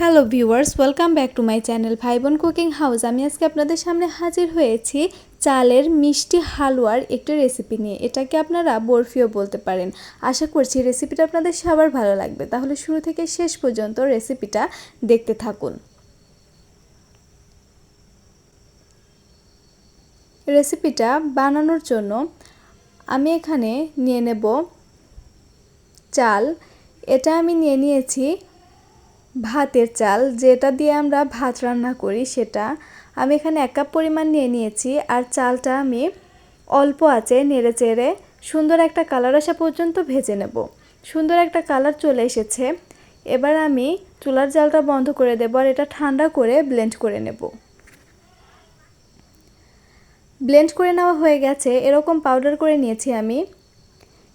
Hello viewers, welcome back to my channel ভাই বোন cooking house. আমি আজকে আপনাদের সামনে হাজির হয়েছি চালের মিষ্টি হালুয়ার একটি রেসিপি নিয়ে। এটাকে আপনারা বরফিও বলতে পারেন। আশা করছি রেসিপিটা আপনাদের সবার ভালো লাগবে। তাহলে শুরু থেকে শেষ পর্যন্ত রেসিপিটা দেখতে থাকুন। রেসিপিটা বানানোর জন্য আমি এখানে নিয়ে নেব চাল। এটা আমি নিয়ে নিয়েছি ভাতের চাল, যেটা দিয়ে আমরা ভাত রান্না করি সেটা আমি এখানে এক কাপ পরিমাণ নিয়ে নিয়েছি। আর চালটা আমি অল্প আছে, নেড়ে চেড়ে সুন্দর একটা কালার আসা পর্যন্ত ভেজে নেব। সুন্দর একটা কালার চলে এসেছে। এবার আমি চুলার জালটা বন্ধ করে দেব আর এটা ঠান্ডা করে ব্লেন্ড করে নেব। ব্লেন্ড করে নেওয়া হয়ে গেছে, এরকম পাউডার করে নিয়েছি আমি।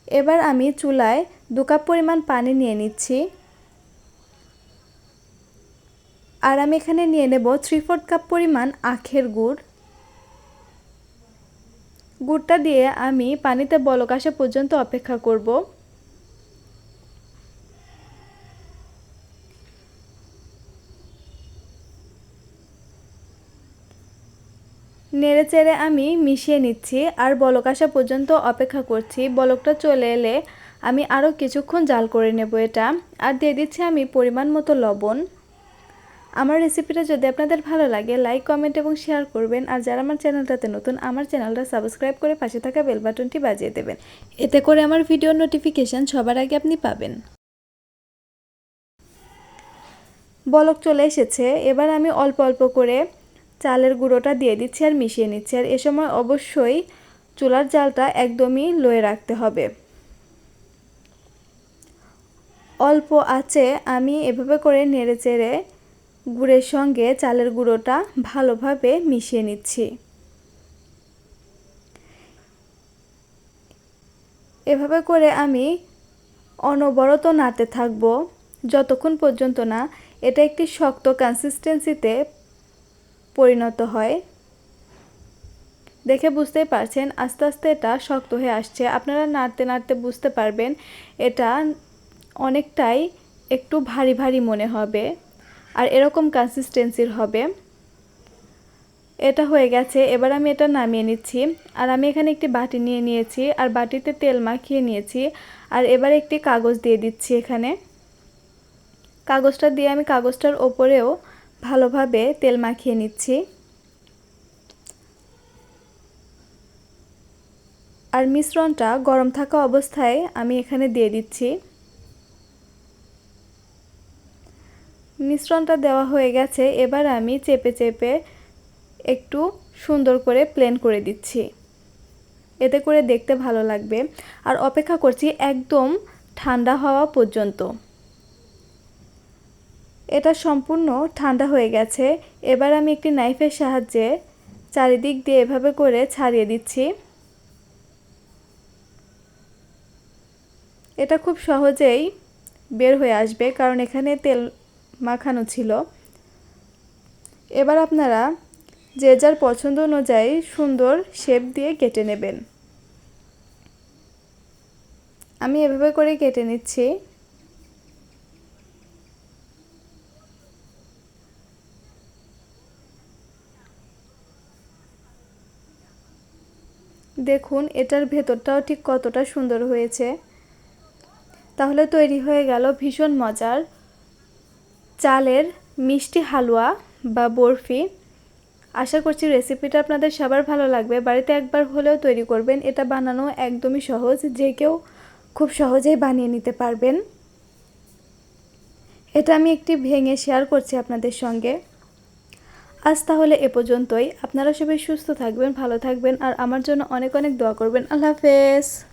এবার আমি চুলায় দু কাপ পরিমাণ পানি নিয়ে নিচ্ছি। আর আমি এখানে নিয়ে নেব থ্রি ফোর্থ কাপ পরিমাণ আখের গুড়। গুড়টা দিয়ে আমি পানিতে বলক আসা পর্যন্ত অপেক্ষা করব। নেড়ে চেড়ে আমি মিশিয়ে নিচ্ছি আর বলক আসা পর্যন্ত অপেক্ষা করছি। বলকটা চলে এলে আমি আরও কিছুক্ষণ জাল করে নেব এটা। আর দিয়ে দিচ্ছি আমি পরিমাণ মতো লবণ। আমার রেসিপিটা যদি আপনাদের ভালো লাগে লাইক কমেন্ট এবং শেয়ার করবেন। আর যারা আমার চ্যানেলটাতে নতুন, আমার চ্যানেলটা সাবস্ক্রাইব করে পাশে থাকা বেল বাটনটি বাজিয়ে দেবেন। এতে করে আমার ভিডিওর নোটিফিকেশান সবার আগে আপনি পাবেন। বলক চলে এসেছে। এবার আমি অল্প অল্প করে চালের গুঁড়োটা দিয়ে দিচ্ছি আর মিশিয়ে নিচ্ছি। আর এ সময় অবশ্যই চুলার জালটা একদমই লয়ে রাখতে হবে। অল্প আছে, আমি এভাবে করে নেড়ে চেড়ে গুড়ের সঙ্গে চালের গুঁড়োটা ভালোভাবে মিশিয়ে নিচ্ছি। এভাবে করে আমি অনবরত নাড়তে থাকব, যতক্ষণ পর্যন্ত না এটা একটি শক্ত কনসিস্টেন্সিতে পরিণত হয়। দেখে বুঝতেই পারছেন, আস্তে আস্তে এটা শক্ত হয়ে আসছে। আপনারা নাড়তে নাড়তে বুঝতে পারবেন, এটা অনেকটাই একটু ভারী ভারী মনে হবে। আর এরকম কনসিস্টেন্সির হবে। এটা হয়ে গেছে। এবার আমি এটা নামিয়ে নিচ্ছি। আর আমি এখানে একটি বাটি নিয়ে নিয়েছি। আর বাটিতে তেল মাখিয়ে নিয়েছি। আর এবার একটি কাগজ দিয়ে দিচ্ছি এখানে। কাগজটা দিয়ে আমি কাগজটার ওপরেও ভালোভাবে তেল মাখিয়ে নিচ্ছি। আর মিশ্রণটা গরম থাকা অবস্থায় আমি এখানে দিয়ে দিচ্ছি। মিশ্রণটা দেওয়া হয়ে গেছে, এবার আমি চেপে চেপে একটু সুন্দর করে প্লেন করে দিচ্ছি। এতে করে দেখতে ভালো লাগবে। আর অপেক্ষা করছি একদম ঠান্ডা হওয়া পর্যন্ত। এটা সম্পূর্ণ ঠান্ডা হয়ে গেছে। এবার আমি একটি নাইফের সাহায্যে চারিদিক দিয়ে এভাবে করে ছাড়িয়ে দিচ্ছি। এটা খুব সহজেই বের হয়ে আসবে, কারণ এখানে তেল মাখানো ছিল। এবার আপনারা যে যার পছন্দ অনুযায়ী সুন্দর শেপ দিয়ে কেটে নেবেন। আমি এভাবে করে কেটে নিচ্ছি। দেখুন, এটার ভেতরটাও ঠিক কতটা সুন্দর হয়েছে। তাহলে তৈরি হয়ে গেল ভীষণ মজার চালের মিষ্টি হালুয়া বা বরফি। আশা করছি রেসিপিটা আপনাদের সবার ভালো লাগবে। বাড়িতে একবার হলেও তৈরি করবেন। এটা বানানো একদমই সহজ। যে কেউ খুব সহজেই বানিয়ে নিতে পারবেন। এটা আমি একটি ভেঙে শেয়ার করছি আপনাদের সঙ্গে। আজ তাহলে এ পর্যন্তই। আপনারা সবাই সুস্থ থাকবেন, ভালো থাকবেন, আর আমার জন্য অনেক অনেক দোয়া করবেন। আল্লাহ হাফেজ।